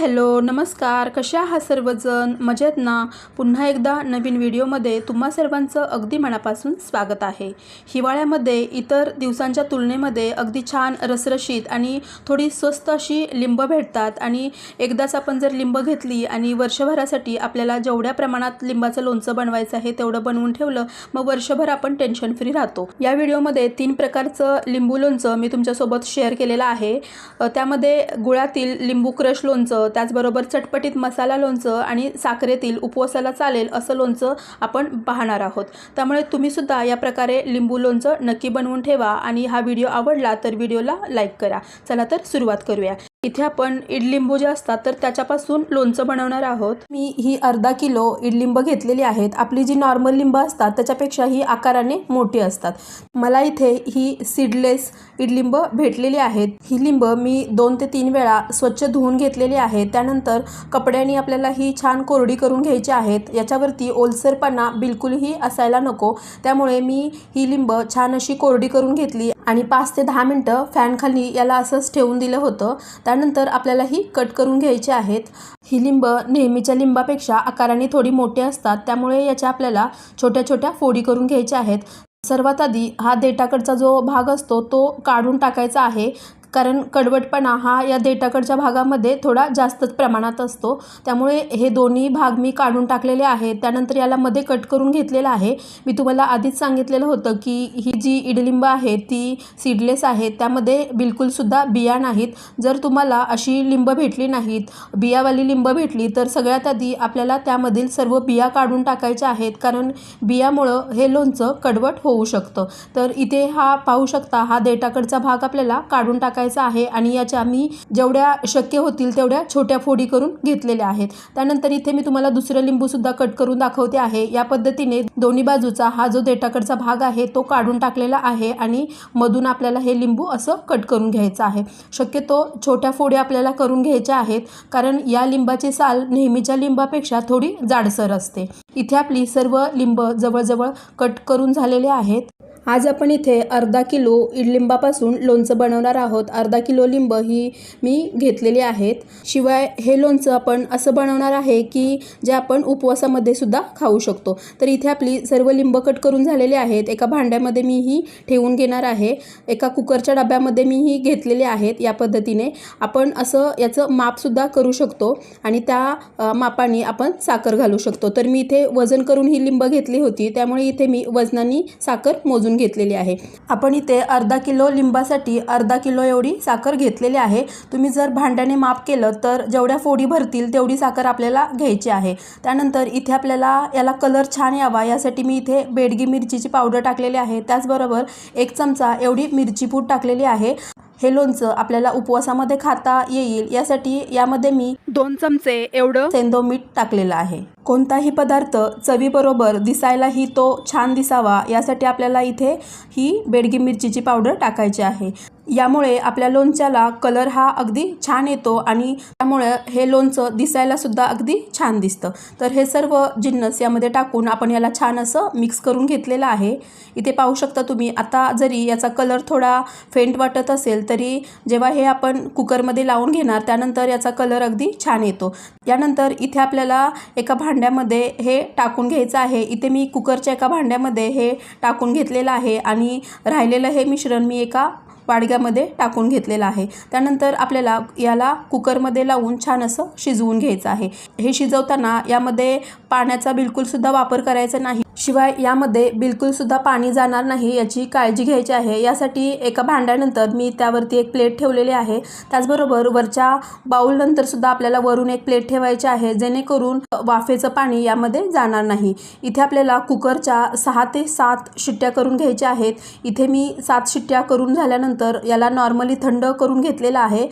Hello नमस्कार. कशा आहात सर्वजण? मजेत ना? पुन्हा एकदा नवीन व्हिडिओमध्ये तुम्हा सर्वांचं अगदी मनापासून स्वागत आहे. हिवाळ्यामध्ये इतर दिवसांच्या तुलनेमध्ये अगदी छान रसरशीत आणि थोडी स्वस्त अशी लिंब भेटतात आणि एकदाच आपण जर लिंब घेतली आणि वर्षभरासाठी आपल्याला जेवढ्या प्रमाणात लिंबाचं लोणचं बनवायचं आहे तेवढं बनवून ठेवलं मग वर्षभर आपण टेन्शन फ्री राहतो. या व्हिडिओमध्ये तीन प्रकारचं लिंबू लोणचं मी तुमच्यासोबत शेअर केलेलं आहे. त्यामध्ये गुळातील लिंबू क्रश लोणचं त्याचबरोबर चटपटीत मसाला लोणचं आणि साखरेतील उपवासाला चालेल असं लोणचं आपण पाहणार आहोत. त्यामुळे तुम्हीसुद्धा या प्रकारे लिंबू लोणचं नक्की बनवून ठेवा आणि हा व्हिडिओ आवडला तर व्हिडिओला लाईक करा. चला तर सुरुवात करूया. इथे आपण इडलिंबू जे असतात तर त्याच्यापासून लोणचं बनवणार आहोत. मी ही अर्धा किलो इडलिंब घेतलेली आहेत. आपली जी नॉर्मल लिंब असतात त्याच्यापेक्षा ही आकाराने मोठी असतात. मला इथे ही सीडलेस इडलिंब भेटलेली आहेत. ही लिंब मी दोन ते तीन वेळा स्वच्छ धुवून घेतलेली आहे. त्यानंतर कपड्याने आपल्याला ही छान कोरडी करून घ्यायची आहेत. याच्यावरती ओलसरपणा बिलकुलही असायला नको. त्यामुळे मी ही लिंब छान अशी कोरडी करून घेतली. आणि पाच ते दहा मिनटं फॅनखाली याला असंच ठेवून दिलं होतं. त्यानंतर आपल्याला ही कट करून घ्यायची आहेत. ही लिंब नेहमीच्या लिंबापेक्षा आकाराने थोडी मोठी असतात. त्यामुळे याच्या आपल्याला छोट्या छोट्या फोडी करून घ्यायच्या आहेत. सर्वात आधी हा देठाकडचा जो भाग असतो तो काढून टाकायचा आहे. कारण कडवटपणा हा या देठाकडच्या भागामध्ये थोडा जास्तच प्रमाणात असतो. त्यामुळे हे दोन्ही भाग मी काढून टाकलेले आहेत. त्यानंतर याला मध्ये कट करून घेतलेलं आहे. मी तुम्हाला आधीच सांगितलेलं होतं की ही जी इडलिंब आहे ती सीडलेस आहे. त्यामध्ये बिलकुलसुद्धा बिया नाहीत. जर तुम्हाला अशी लिंब भेटली नाहीत बियावाली लिंब भेटली तर सगळ्यात आधी आपल्याला त्यामधील सर्व बिया काढून टाकायच्या आहेत. कारण बियामुळं हे लोणचं कडवट होऊ शकतं. तर इथे हा पाहू शकता हा देठाकडचा भाग आपल्याला काढून टाकायचा आहे आणि याच्या मी जेवढ्या शक्य होतील तेवढ्या छोट्या फोडी करून घेतलेल्या आहेत. त्यानंतर इथे मी तुम्हाला दुसरं लिंबूसुद्धा कट करून दाखवते आहे. या पद्धतीने दोन्ही बाजूचा हा जो देठाकडचा भाग आहे तो काढून टाकलेला आहे आणि मधून आपल्याला हे लिंबू असं कट करून घ्यायचं आहे. शक्यतो छोट्या फोड्या आपल्याला करून घ्यायच्या आहेत कारण या लिंबाची साल नेहमीच्या लिंबापेक्षा थोडी जाडसर असते. इथे आपली सर्व लिंब जवळजवळ कट करून झालेले आहेत. आज आपण इथे अर्धा किलो इडलिंबापासून लोणचं बनवणार आहोत. अर्धा किलो लिंब ही मी घेतलेली आहेत. शिवाय हे लोणचं आपण असं बनवणार आहे की जे आपण उपवासामध्ये सुद्धा खाऊ शकतो. तर इथे आपली सर्व लिंब कट करून झालेले आहेत. एका भांड्यामध्ये मी ही ठेवून घेणार आहे. एका कुकरच्या डब्यामध्ये मी ही घेतलेली आहेत. या पद्धतीने आपण असं याचं मापसुद्धा करू शकतो आणि त्या मापाने आपण साखर घालू शकतो. तर मी इथे वजन करून ही लिंब घेतली होती त्यामुळे इथे मी वजनाने साखर मोजून घेतलेली आहे. आपण इथे अर्धा किलो लिंबासाठी अर्धा किलो एवढी साखर घेतलेली आहे. तुम्ही जर भांड्याने माप केलं तर जेवढ्या फोडी भरतील तेवढी साखर आपल्याला घ्यायची आहे. त्यानंतर इथे आपल्याला याला कलर छान यावा यासाठी मी इथे बेडगी मिरचीची पावडर टाकलेली आहे. त्याचबरोबर एक चमचा एवढी मिरची पूड टाकलेली आहे. हे लोणचं आपल्याला उपवासामध्ये खाता येईल यासाठी यामध्ये मी दोन चमचे एवढं सेंदो मीठ टाकलेलं आहे. कोणताही पदार्थ चवीबरोबर दिसायलाही तो छान दिसावा यासाठी आपल्याला इथे ही बेडगी मिरचीची पावडर टाकायची आहे. यामुळे आपल्या लोणच्याला कलर हा अगदी छान येतो आणि त्यामुळे हे लोणचं दिसायला सुद्धा अगदी छान दिसतं. तर हे सर्व जिन्नस यामध्ये टाकून आपण याला छान असं मिक्स करून घेतलेलं आहे. इथे पाहू शकता तुम्ही आता जरी याचा कलर थोडा फेंट वाटत असेल तरी जेव्हा हे आपण कुकरमध्ये लावून घेणार त्यानंतर याचा कलर अगदी छान येतो. यानंतर इथे आपल्याला एका भांड्यामध्ये हे टाकून घ्यायचं आहे. इथे मी कुकरच्या एका भांड्यामध्ये हे टाकून घेतलेलं आहे आणि राहिलेलं हे मिश्रण मी एका वाडग्यामध्ये टाकून घेतलेलं आहे. त्यानंतर आपल्याला याला कुकरमध्ये लावून छान असं शिजवून घ्यायचं आहे. हे शिजवताना यामध्ये पाण्याचा बिलकुलसुद्धा वापर करायचा नाही. शिवाय यामध्ये बिलकुलसुद्धा पाणी जाणार नाही याची काळजी घ्यायची आहे. यासाठी एका भांड्यानंतर मी त्यावरती एक प्लेट ठेवलेली आहे. त्याचबरोबर वरच्या बाऊलनंतर सुद्धा आपल्याला वरून एक प्लेट ठेवायची आहे जेणेकरून वाफेचं पाणी यामध्ये जाणार नाही. इथे आपल्याला कुकरच्या सहा ते सात शिट्ट्या करून घ्यायच्या आहेत. इथे मी सात शिट्ट्या करून झाल्यानंतर याला नॉर्मली थंड करून घेतलेला आहे.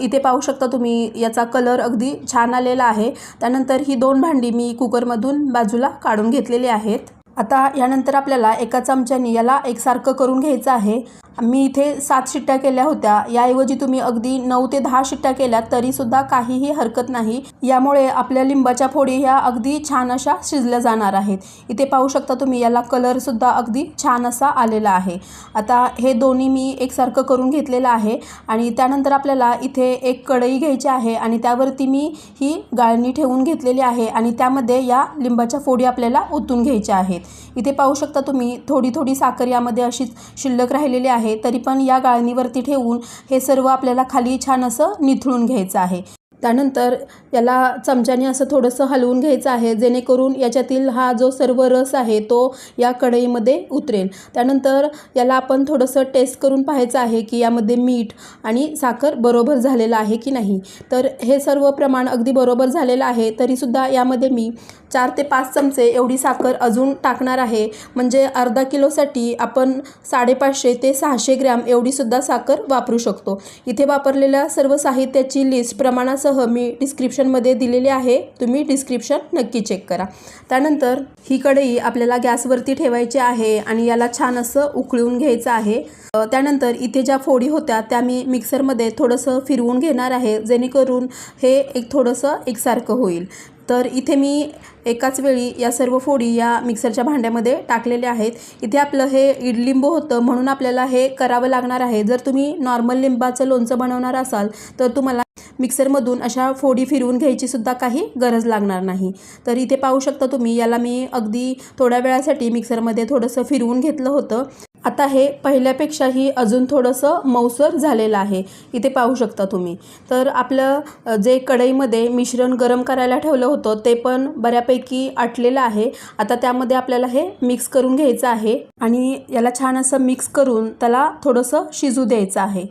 इथे पाहू शकता तुम्ही याचा कलर अगदी छान आलेला आहे. त्यानंतर ही दोन भांडी मी कुकरमधून बाजूला काढून घेतलेली आहेत. आता यानंतर आपल्याला एका चमच्यानी याला एकसारखं करून घ्यायचं आहे. मी इथे सात शिट्ट्या केल्या होत्या. याऐवजी तुम्ही अगदी नऊ ते दहा शिट्ट्या केल्या तरीसुद्धा काहीही हरकत नाही. यामुळे आपल्या लिंबाच्या फोडी ह्या अगदी छान अशा शिजल्या जाणार आहेत. इथे पाहू शकता तुम्ही याला कलरसुद्धा अगदी छान असा आलेला आहे. आता हे दोन्ही मी एकसारखं करून घेतलेलं आहे आणि त्यानंतर आपल्याला इथे एक कढई घ्यायची आहे आणि त्यावरती मी ही गाळणी ठेवून घेतलेली आहे आणि त्यामध्ये या लिंबाच्या फोडी आपल्याला ओतून घ्यायच्या आहेत. इथे पाहू शकता तुम्ही थोडी थोडी साखर यामध्ये अशीच शिल्लक राहिलेली आहे तरी पण या गाळणीवरती ठेवून हे सर्व आपल्याला खाली छान असं निथळून घ्यायचं आहे. त्यानंतर याला चमच्याने असं थोडंसं हलवून घ्यायचं आहे जेणेकरून याच्यातील हा जो सर्व रस आहे तो या कढईमध्ये उतरेल. त्यानंतर याला आपण थोडंसं टेस्ट करून पाहायचं आहे की यामध्ये मीठ आणि साखर बरोबर झालेलं आहे की नाही. तर हे सर्व प्रमाण अगदी बरोबर झालेलं आहे तरीसुद्धा यामध्ये मी चार ते पाच चमचे एवढी साखर अजून टाकणार आहे. म्हणजे अर्धा किलोसाठी आपण साडेपाचशे ते सहाशे ग्रॅम एवढीसुद्धा साखर वापरू शकतो. इथे वापरलेल्या सर्व साहित्याची लिस्ट प्रमाणासह मी डिस्क्रिप्शनमध्ये दिलेली आहे. तुम्ही डिस्क्रिप्शन नक्की चेक करा. त्यानंतर ही कढई आपल्याला गॅसवरती ठेवायची आहे आणि याला छान असं उकळून घ्यायचं आहे. त्यानंतर इथे ज्या फोडी होत्या त्या मी मिक्सरमध्ये थोडंसं फिरवून घेणार आहे जेणेकरून हे एक थोडंसं एकसारखं होईल. तर इथे मी एकाच वेळी या सर्व फोडी या मिक्सरच्या भांड्यामध्ये टाकलेल्या आहेत. इथे आपलं हे इडलिंबू होतं म्हणून आपल्याला हे करावं लागणार आहे. जर तुम्ही नॉर्मल लिंबाचं लोणचं बनवणार असाल तर तुम्हाला मिक्सरमधून अशा फोडी फिरवून घ्यायची सुद्धा काही गरज लागणार नाही. तर इथे पाहू शकता तुम्ही याला मी अगदी थोड्या वेळासाठी मिक्सरमध्ये थोडंसं फिरवून घेतलं होतं. आता हे पहिल्यापेक्षाही अजून थोडंसं मऊसर झालेलं आहे. इथे पाहू शकता तुम्ही. तर आपलं जे कढईमध्ये मिश्रण गरम करायला ठेवलं होतं ते पण बऱ्यापैकी आटलेलं आहे. आता त्यामध्ये आपल्याला हे मिक्स करून घ्यायचं आहे आणि याला छान असं मिक्स करून त्याला थोडंसं शिजू द्यायचं आहे.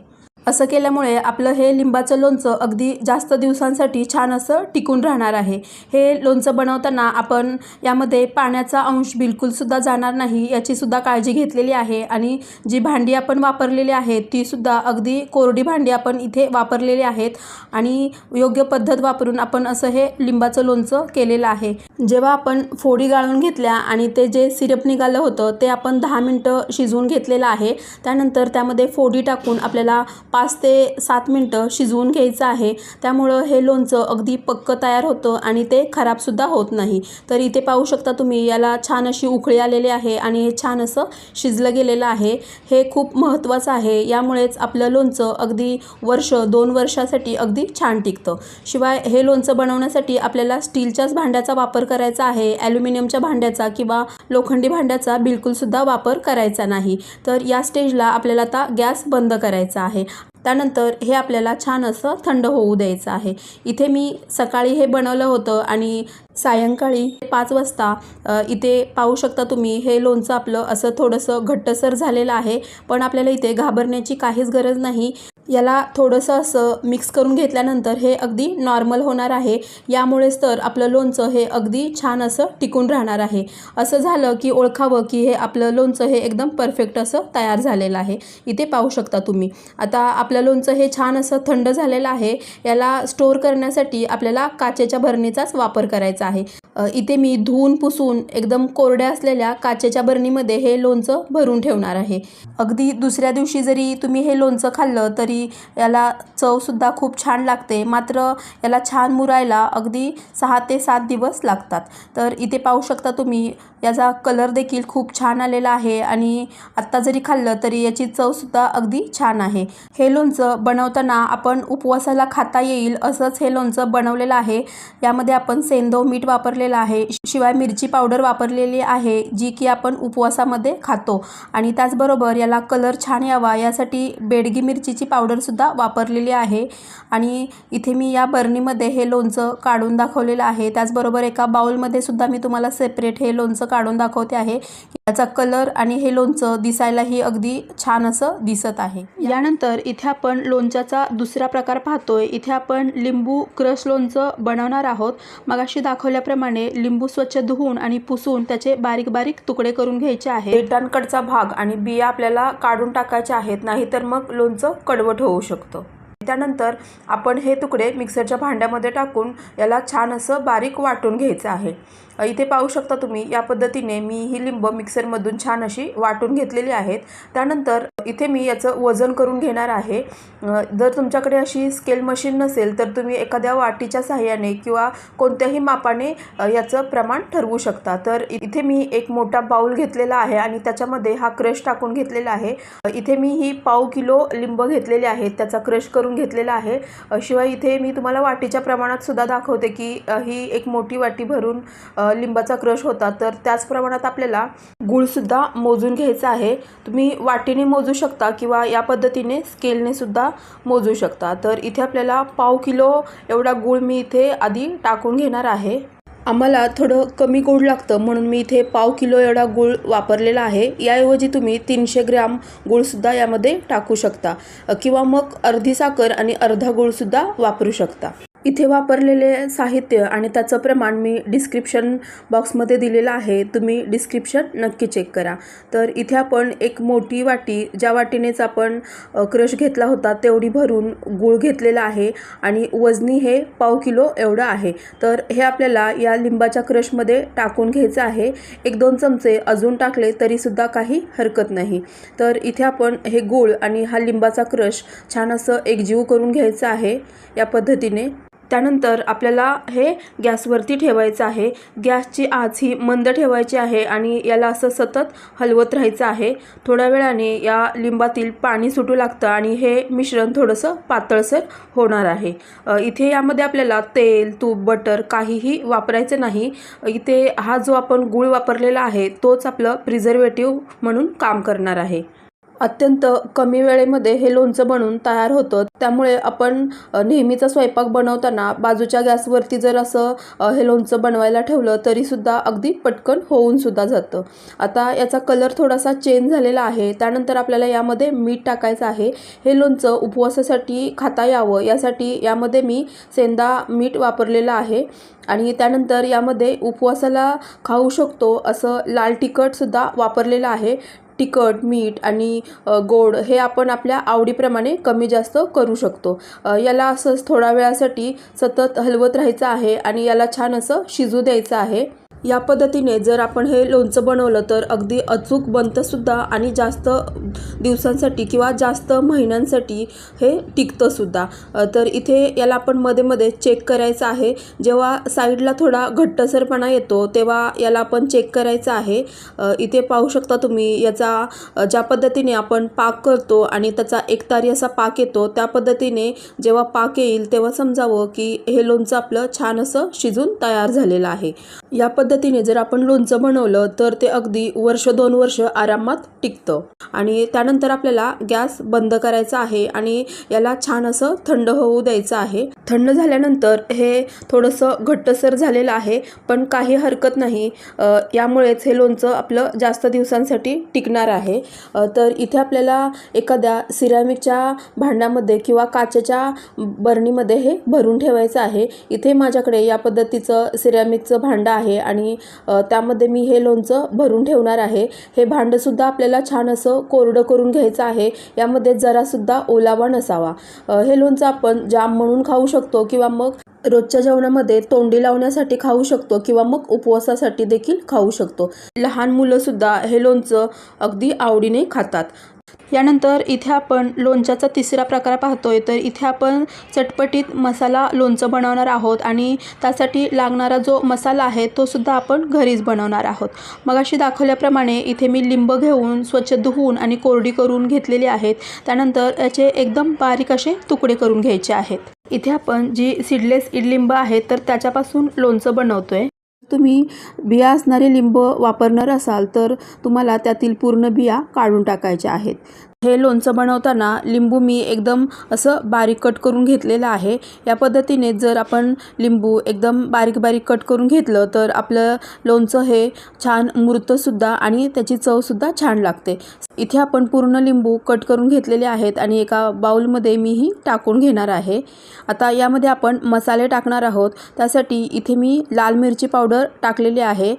असं केल्यामुळे आपलं हे लिंबाचं लोणचं अगदी जास्त दिवसांसाठी छान असं टिकून राहणार आहे. हे लोणचं बनवताना आपण यामध्ये पाण्याचा अंश बिलकुलसुद्धा जाणार नाही याचीसुद्धा काळजी घेतलेली आहे आणि जी भांडी आपण वापरलेली आहेत तीसुद्धा अगदी कोरडी भांडी आपण इथे वापरलेली आहेत आणि योग्य पद्धत वापरून आपण असं हे लिंबाचं लोणचं केलेलं आहे. जेव्हा आपण फोडी गाळून घेतल्या आणि ते जे सिरप निघालं होतं ते आपण दहा मिनटं शिजवून घेतलेलं आहे. त्यानंतर त्यामध्ये फोडी टाकून आपल्याला पाच ते सात मिनटं शिजवून घ्यायचं आहे. त्यामुळं हे लोणचं अगदी पक्क तयार होतं आणि ते खराबसुद्धा होत नाही. तर इथे पाहू शकता तुम्ही याला छान अशी उकळी आलेली आहे आणि हे छान असं शिजलं गेलेलं आहे. हे खूप महत्त्वाचं आहे. यामुळेच आपलं लोणचं अगदी वर्ष दोन वर्षासाठी अगदी छान टिकतं. शिवाय हे लोणचं बनवण्यासाठी आपल्याला स्टीलच्याच भांड्याचा वापर करायचा आहे. ॲल्युमिनियमच्या भांड्याचा किंवा लोखंडी भांड्याचा बिलकुलसुद्धा वापर करायचा नाही. तर या स्टेजला आपल्याला आता गॅस बंद करायचा आहे. त्यानंतर हे आपल्याला छान असं थंड होऊ द्यायचं आहे. इथे मी सकाळी हे बनवलं होतं आणि सायंकाळी पाच वाजता इथे पाहू शकता तुम्ही हे लोणचं आपलं असं थोडंसं घट्टसर झालेलं आहे पण आपल्याला इथे घाबरण्याची काहीच गरज नाही. याला थोडंसं असं मिक्स करून घेतल्यानंतर हे अगदी नॉर्मल होणार आहे. यामुळेच तर आपलं लोणचं हे अगदी छान असं टिकून राहणार आहे. असं झालं की ओळखावं की हे आपलं लोणचं हे एकदम परफेक्ट असं तयार झालेलं आहे. इथे पाहू शकता तुम्ही. आता आपलं लोणचं हे छान असं थंड झालेलं आहे. याला स्टोअर करण्यासाठी आपल्याला काचेच्या भरणीचाच वापर करायचा आहे. इथे मी धुवून पुसून एकदम कोरड्या असलेल्या काचेच्या बरणीमध्ये हे लोणचं भरून ठेवणार आहे. अगदी दुसऱ्या दिवशी जरी तुम्ही हे लोणचं खाल्लं तरी याला चवसुद्धा खूप छान लागते. मात्र याला छान मुरायला अगदी सहा ते सात दिवस लागतात. तर इथे पाहू शकता तुम्ही याचा कलर देखील खूप छान आलेला आहे आणि आत्ता जरी खाल्लं तरी याची चवसुद्धा अगदी छान आहे. हे लोणचं बनवताना आपण उपवासाला खाता येईल असंच हे लोणचं बनवलेलं आहे. यामध्ये आपण सेंदो मीठ वापरलेलं आहे शिवाय मिरची पावडर वापरलेली आहे जी की आपण उपवासामध्ये खातो. आणि त्याचबरोबर याला कलर छान यावा यासाठी बेडगी मिरचीची पावडरसुद्धा वापरलेली आहे. आणि इथे मी या बरणीमध्ये हे लोणचं काढून दाखवलेलं आहे. त्याचबरोबर एका बाउलमध्ये सुद्धा मी तुम्हाला सेपरेट हे लोणचं काढून दाखवते आहे. याचा कलर आणि हे लोणचं दिसायलाही अगदी छान असं दिसत आहे. यानंतर इथे आपण लोणच्याचा दुसरा प्रकार पाहतोय. इथे आपण लिंबू क्रश लोणचं बनवणार आहोत. मगाशी दाखवल्याप्रमाणे लिंबू स्वच्छ धुवून आणि पुसून त्याचे बारीक बारीक तुकडे करून घ्यायचे आहे देठांकडचा भाग आणि बिया आपल्याला काढून टाकायच्या आहेत. नाहीतर मग लोणचं कडवट होऊ शकतं. त्यानंतर आपण हे तुकडे मिक्सरच्या भांड्यामध्ये टाकून याला छान असं बारीक वाटून घ्यायचं आहे. इथे पाहू शकता तुम्ही या पद्धतीने मी ही लिंब मिक्सरमधून छान अशी वाटून घेतलेली आहेत. त्यानंतर इथे मी याचं वजन करून घेणार आहे. जर तुमच्याकडे अशी स्केल मशीन नसेल तर तुम्ही एखाद्या वाटीच्या साहाय्याने किंवा कोणत्याही मापाने याचं प्रमाण ठरवू शकता. तर इथे मी एक मोठा बाऊल घेतलेला आहे आणि त्याच्यामध्ये हा क्रश टाकून घेतलेला आहे. इथे मी ही पाव किलो लिंब घेतलेले आहेत त्याचा क्रश करून घेतलेला आहे. शिवाय इथे मी तुम्हाला वाटीच्या प्रमाणात सुद्धा दाखवते की ही एक मोठी वाटी भरून लिंबाचा क्रश होता तर त्याच प्रमाणात आपल्याला गूळसुद्धा मोजून घ्यायचा आहे. तुम्ही वाटीने मोजू शकता किंवा या पद्धतीने स्केलने सुद्धा मोजू शकता. तर इथे आपल्याला पाव किलो एवढा गूळ मी इथे आधी टाकून घेणार आहे. आम्हाला थोडं कमी गोड लागतं म्हणून मी इथे पाव किलो एवढा गूळ वापरलेला आहे. याऐवजी तुम्ही तीनशे ग्रॅम गूळसुद्धा यामध्ये टाकू शकता. किंवा मग अर्धी साखर आणि अर्धा गूळसुद्धा वापरू शकता. इथे वापरलेले साहित्य आणि त्याचं प्रमाण मी डिस्क्रिप्शन बॉक्समध्ये दिलेलं आहे. तुम्ही डिस्क्रिप्शन नक्की चेक करा. तर इथे आपण एक मोठी वाटी ज्या वाटीनेच आपण क्रश घेतला होता तेवढी भरून गूळ घेतलेला आहे आणि वजनी हे पाव किलो एवढं आहे. तर हे आपल्याला या लिंबाच्या क्रशमध्ये टाकून घ्यायचं आहे. एक दोन चमचे अजून टाकले तरीसुद्धा काही हरकत नाही. तर इथे आपण हे गूळ आणि हा लिंबाचा क्रश छान असं एकजीव करून घ्यायचं आहे या पद्धतीने. त्यानंतर आपल्याला हे गॅसवरती ठेवायचं आहे. गॅसची आच ही मंद ठेवायची आहे आणि याला असं सतत हलवत राहायचं आहे. थोड्या वेळाने या लिंबातील पाणी सुटू लागतं आणि हे मिश्रण थोडंसं पातळसर होणार आहे. इथे यामध्ये आपल्याला तेल तूप बटर काहीही वापरायचं नाही. इथे हा जो आपण गूळ वापरलेला आहे तोच आपलं प्रिझर्वेटिव्ह म्हणून काम करणार आहे. अत्यंत कमी वेळेमध्ये हे लोणचं बनवून तयार होतं. त्यामुळे आपण नेहमीचा स्वयंपाक बनवताना बाजूच्या गॅसवरती जर असं हे लोणचं बनवायला ठेवलं तरीसुद्धा अगदी पटकन होऊन सुद्धा जातं. आता याचा कलर थोडासा चेंज झालेला आहे. त्यानंतर आपल्याला यामध्ये मीठ टाकायचं आहे. हे लोणचं उपवासासाठी खाता यावं. यासाठी यामध्ये मी सेंदा मीठ वापरलेलं आहे. आणि त्यानंतर यामध्ये उपवासाला खाऊ शकतो असं लाल तिखटसुद्धा वापरलेलं आहे. तिखट मीठ आणि गोड हे आपण आपल्या आवडीप्रमाणे कमी जास्त करू शकतो. याला असंच थोड्या वेळासाठी सतत हलवत राहायचं आहे आणि याला छान असं शिजू द्यायचं आहे. या पद्धतीने जर आपण हे लोणचं बनवलं तर अगदी अचूक बनतंसुद्धा आणि जास्त दिवसांसाठी किंवा जास्त महिन्यांसाठी हे टिकतंसुद्धा. तर इथे याला आपण मध्ये मध्ये चेक करायचं आहे. जेव्हा साईडला थोडा घट्टसरपणा येतो तेव्हा याला आपण चेक करायचं आहे. इथे पाहू शकता तुम्ही याचा ज्या पद्धतीने आपण पाक करतो आणि त्याचा एकतारी असा पाक येतो त्या पद्धतीने जेव्हा पाक येईल तेव्हा समजावं की हे लोणचं आपलं छान असं शिजून तयार झालेलं आहे. या पद्धतीने जर आपण लोणचं बनवलं तर ते अगदी वर्ष दोन वर्ष आरामात टिकतं. आणि त्यानंतर आपल्याला गॅस बंद करायचा आहे आणि याला छान असं थंड होऊ द्यायचं आहे. थंड झाल्यानंतर हे थोडंसं घट्टसर झालेलं आहे पण काही हरकत नाही. यामुळेच हे लोणचं आपलं जास्त दिवसांसाठी टिकणार आहे. तर इथे आपल्याला एखाद्या सिरॅमिकच्या भांड्यामध्ये किंवा काचेच्या बरणीमध्ये हे भरून ठेवायचं आहे. इथे माझ्याकडे या पद्धतीचं सिरॅमिकचं भांडं आहे आणि आणि त्यामध्ये मी हे लोणचं भरून ठेवणार आहे. हे भांडंसुद्धा आपल्याला छान असं कोरडं करून घ्यायचं आहे. यामध्ये जरासुद्धा ओलावा नसावा. हे लोणचं आपण जाम म्हणून खाऊ शकतो किंवा मग रोजच्या जेवणामध्ये तोंडी लावण्यासाठी खाऊ शकतो किंवा मग उपवासासाठी देखील खाऊ शकतो. लहान मुलंसुद्धा हे लोणचं अगदी आवडीने खातात. यानंतर इथे आपण लोणच्याचा तिसरा प्रकार पाहतोय. तर इथे आपण चटपटीत मसाला लोणचं बनवणार आहोत आणि त्यासाठी लागणारा जो मसाला आहे तो सुद्धा आपण घरीच बनवणार आहोत. मगाशी दाखवल्याप्रमाणे इथे मी लिंब घेऊन स्वच्छ धुवून आणि कोरडी करून घेतलेली आहेत. त्यानंतर याचे एकदम बारीक असे तुकडे करून घ्यायचे आहेत. इथे आपण जी सीडलेस इडलिंब आहे तर त्याच्यापासून लोणचं बनवतोय. तुम्ही बिया असणारे लिंब वापरणार असाल तर तुम्हाला त्यातील पूर्ण बिया काढून टाकायच्या आहेत. हे लोणचं बनवताना लिंबू मी एकदम असं बारीक कट करून घेतलेलं आहे. या पद्धतीने जर आपण लिंबू एकदम बारीक बारीक कट करून घेतलं तर आपलं लोणचं हे छान मुरतंसुद्धा आणि त्याची चवसुद्धा छान लागते. इथे आपण पूर्ण लिंबू कट करून घेतलेले आहेत आणि एका बाउलमध्ये मीही टाकून घेणार आहे. आता यामध्ये आपण मसाले टाकणार आहोत. त्यासाठी इथे मी लाल मिरची पावडर टाकलेली आहे.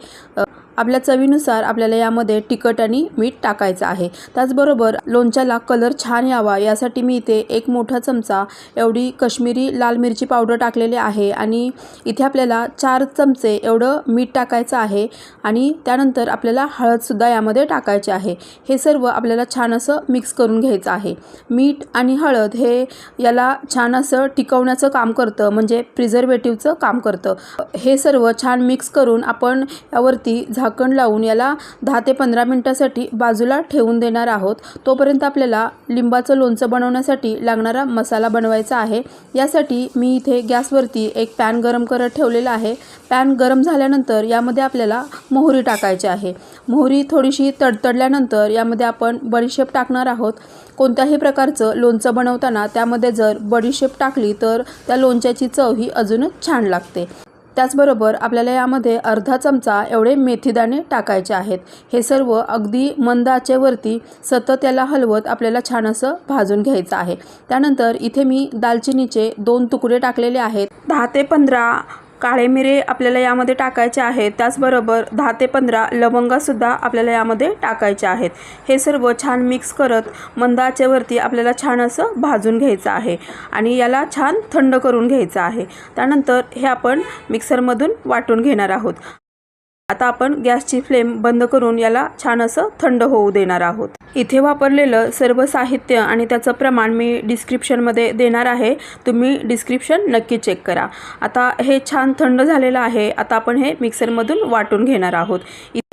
आपल्या चवीनुसार आपल्याला यामध्ये तिखट आणि मीठ टाकायचं आहे. त्याचबरोबर लोणच्याला कलर छान यावा. यासाठी मी इथे एक मोठा चमचा एवढी कश्मीरी लाल मिरची पावडर टाकलेली आहे आणि इथे आपल्याला चार चमचे एवढं मीठ टाकायचं आहे आणि त्यानंतर आपल्याला हळदसुद्धा यामध्ये टाकायचे आहे. हे सर्व आपल्याला छान असं मिक्स करून घ्यायचं आहे. मीठ आणि हळद हे याला छान असं टिकवण्याचं काम करतं म्हणजे प्रिझर्वेटिव्हचं काम करतं. हे सर्व छान मिक्स करून आपण यावरती झा झाकण लावून याला दहा ते पंधरा मिनटासाठी बाजूला ठेवून देणार आहोत. तोपर्यंत आपल्याला लिंबाचं लोणचं बनवण्यासाठी लागणारा मसाला बनवायचा आहे. यासाठी मी इथे गॅसवरती एक पॅन गरम करत ठेवलेला आहे. पॅन गरम झाल्यानंतर यामध्ये आपल्याला मोहरी टाकायची आहे. मोहरी थोडीशी तडतडल्यानंतर यामध्ये आपण बडीशेप टाकणार आहोत. कोणत्याही प्रकारचं लोणचं बनवताना त्यामध्ये जर बडीशेप टाकली तर त्या लोणच्याची चव ही अजूनच छान लागते. त्याचबरोबर आपल्याला यामध्ये अर्धा चमचा एवढे मेथीदाणे टाकायचे आहेत. हे सर्व अगदी मंद आचेवरती सतत याला हलवत आपल्याला छान असं भाजून घ्यायचं आहे. त्यानंतर इथे मी दालचिनीचे दोन तुकडे टाकलेले आहेत. दहा ते पंधरा काळे मिरे आपल्याला यामध्ये टाकायचे आहेत. त्याचबरोबर दहा ते पंधरा लवंगासुद्धा आपल्याला यामध्ये टाकायचे आहेत. हे सर्व छान मिक्स करत मंद आचेवरती आपल्याला छान असं भाजून घ्यायचं आहे आणि याला छान थंड करून घ्यायचं आहे. त्यानंतर हे आपण मिक्सरमधून वाटून घेणार आहोत. आता आपण गॅसची फ्लेम बंद करून याला छान असं थंड होऊ देणार आहोत. इथे वापरलेलं सर्व साहित्य आणि त्याचं प्रमाण मी डिस्क्रिप्शनमध्ये देणार आहे. तुम्ही डिस्क्रिप्शन नक्की चेक करा. आता हे छान थंड झालेलं आहे. आता आपण हे मिक्सरमधून वाटून घेणार आहोत.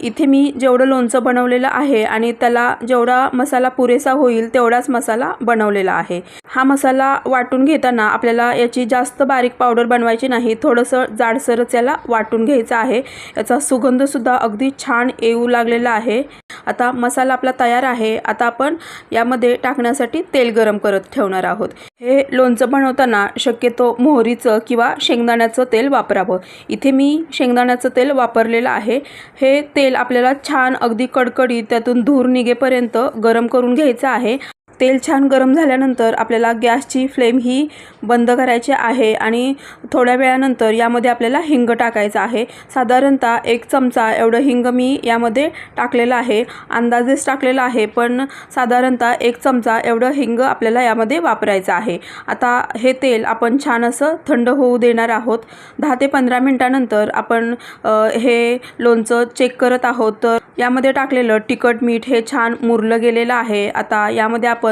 इथे मी जेवढं लोणचं बनवलेलं आहे आणि त्याला जेवढा मसाला पुरेसा होईल तेवढाच मसाला बनवलेला आहे. हा मसाला वाटून घेताना आपल्याला याची जास्त बारीक पावडर बनवायची नाही. थोडंसं जाडसरच याला वाटून घ्यायचं आहे. याचा सुगंधसुद्धा अगदी छान येऊ लागलेला आहे. आता मसाला आपला तयार आहे. आता आपण यामध्ये टाकण्यासाठी तेल गरम करत ठेवणार आहोत. हे लोणचं बनवताना शक्यतो मोहरीचं किंवा शेंगदाण्याचं तेल वापरावं. इथे मी शेंगदाण्याचं तेल वापरलेलं आहे. हे तेल आपल्याला छान अगदी कडकडीत त्यातून धूर निघेपर्यंत गरम करून घ्यायचं आहे. तेल छान गरम झाल्यानंतर आपल्याला गॅसची फ्लेम ही बंद करायची आहे आणि थोड्या वेळानंतर यामध्ये आपल्याला हिंग टाकायचं आहे. साधारणतः एक चमचा एवढं हिंग मी यामध्ये टाकलेलं आहे. अंदाजेच टाकलेलं आहे पण साधारणतः एक चमचा एवढं हिंग आपल्याला यामध्ये वापरायचं आहे. आता हे तेल आपण छान असं थंड होऊ देणार आहोत. दहा ते पंधरा मिनटानंतर आपण हे लोणचं चेक करत आहोत. तर यामध्ये टाकलेलं तिखट मीठ हे छान मुरलं गेलेलं आहे. आता यामध्ये आपण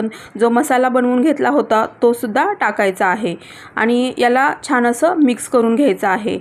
जो मसाला बनवून घेतला होता तो सुद्धा टाकायचा आहे. आणि याला छान असं मिक्स करून घ्यायचं आहे.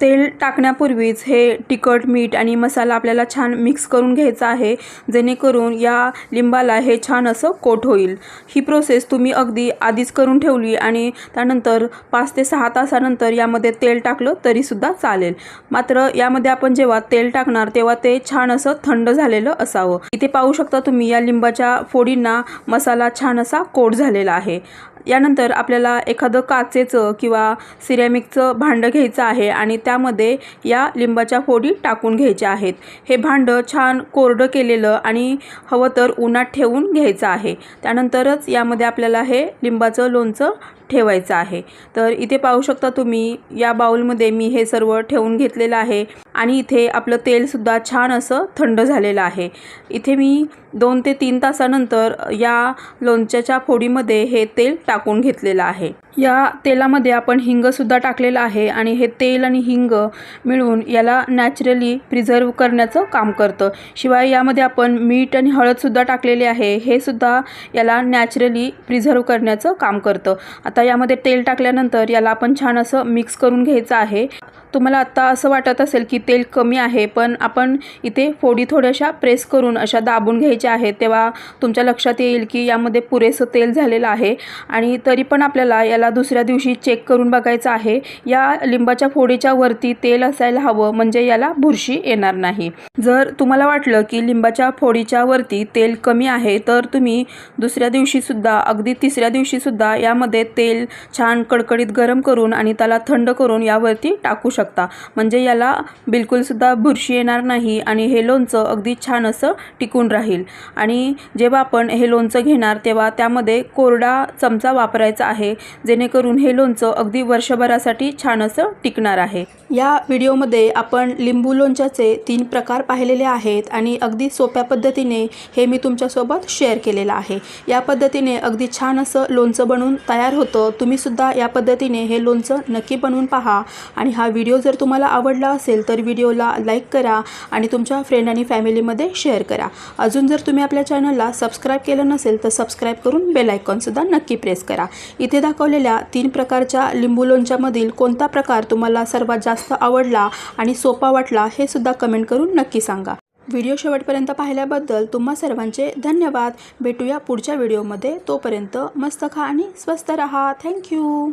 तेल टाकण्यापूर्वीच हे तिखट मीठ आणि मसाला आपल्याला छान मिक्स करून घ्यायचा आहे जेणेकरून या लिंबाला हे छान असं कोट होईल. ही प्रोसेस तुम्ही अगदी आधीच करून ठेवली आणि त्यानंतर पाच ते सहा तासानंतर यामध्ये तेल टाकलं तरीसुद्धा चालेल. मात्र यामध्ये आपण जेव्हा तेल टाकणार तेव्हा ते छान असं थंड झालेलं असावं. इथे पाहू शकता तुम्ही या लिंबाच्या फोडींना मसाला छान असा कोट झालेला आहे. यानंतर आपल्याला एखादं काचेचं किंवा सिरॅमिकचं भांडं घ्यायचं आहे आणि त्यामध्ये या लिंबाच्या फोडी टाकून घ्यायच्या आहेत. हे भांडं छान कोरडं केलेलं आणि हवं तर उन्हात ठेवून घ्यायचं आहे. त्यानंतरच यामध्ये आपल्याला हे लिंबाचं लोणचं ठेवायचं आहे. तर इथे पाहू शकता तुम्ही या बाउलमध्ये मी हे सर्व ठेवून घेतलेलं आहे आणि इथे आपलं तेलसुद्धा छान असं थंड झालेलं आहे. इथे मी दोन ते तीन तासानंतर या लोणच्याच्या फोडीमध्ये हे तेल टाकून घेतलेलं आहे. या तेलामध्ये आपण हिंगसुद्धा टाकलेलं आहे आणि हे तेल आणि हिंग मिळून याला नॅचरली प्रिझर्व करण्याचं काम करतं. शिवाय यामध्ये आपण मीठ आणि हळदसुद्धा टाकलेले आहे. हे सुद्धा याला नॅचरली प्रिझर्व करण्याचं काम करतं. आता यामध्ये तेल टाकल्यानंतर याला आपण छान असं मिक्स करून घ्यायचं आहे. तुम्हाला आत्ता असं वाटत असेल की तेल कमी आहे पण आपण इथे फोडी थोड्याशा प्रेस करून अशा दाबून घ्यायच्या आहेत. तेव्हा तुमच्या लक्षात येईल की यामध्ये पुरेसं तेल झालेलं आहे. आणि तरी पण आपल्याला याला दुसऱ्या दिवशी चेक करून बघायचं आहे. या लिंबाच्या फोडीच्या वरती तेल असायला हवं म्हणजे याला बुरशी येणार नाही. जर तुम्हाला वाटलं की लिंबाच्या फोडीच्या वरती तेल कमी आहे तर तुम्ही दुसऱ्या दिवशीसुद्धा अगदी तिसऱ्या दिवशीसुद्धा यामध्ये तेल छान कडकडीत गरम करून आणि त्याला थंड करून यावरती टाकू शकता. शकता म्हणजे याला बिलकुलसुद्धा बुरशी येणार नाही आणि हे लोणचं अगदी छान असं टिकून राहील. आणि जेव्हा आपण हे लोणचं घेणार तेव्हा त्यामध्ये कोरडा चमचा वापरायचा आहे जे जेणेकरून हे लोणचं अगदी वर्षभरासाठी छान असं टिकणार आहे. या व्हिडिओमध्ये आपण लिंबू लोणच्याचे तीन प्रकार पाहिलेले आहेत आणि अगदी सोप्या पद्धतीने हे मी तुमच्यासोबत शेअर केलेलं आहे. या पद्धतीने अगदी छान असं लोणचं बनवून तयार होतं. तुम्हीसुद्धा या पद्धतीने हे लोणचं नक्की बनवून पहा. आणि हा व्हिडिओ जर तुम्हाला आवडला असेल तर व्हिडिओला लाईक करा आणि तुमच्या फ्रेंड आणि फॅमिलीमध्ये शेअर करा. अजून जर तुम्ही आपल्या चॅनलला सबस्क्राईब केलं नसेल तर सबस्क्राईब करून बेलायकॉनसुद्धा नक्की प्रेस करा. इथे असलेल्या तीन प्रकारच्या लिंबू लोणच्यामधील कोणता प्रकार तुम्हाला सर्वात जास्त आवडला आणि सोपा वाटला हे सुद्धा कमेंट करून नक्की सांगा. व्हिडिओ शेवटपर्यंत पाहिल्याबद्दल तुम्हा सर्वांचे धन्यवाद. भेटूया पुढच्या व्हिडिओमध्ये. तोपर्यंत मस्त खा आणि स्वस्त रहा. थँक्यू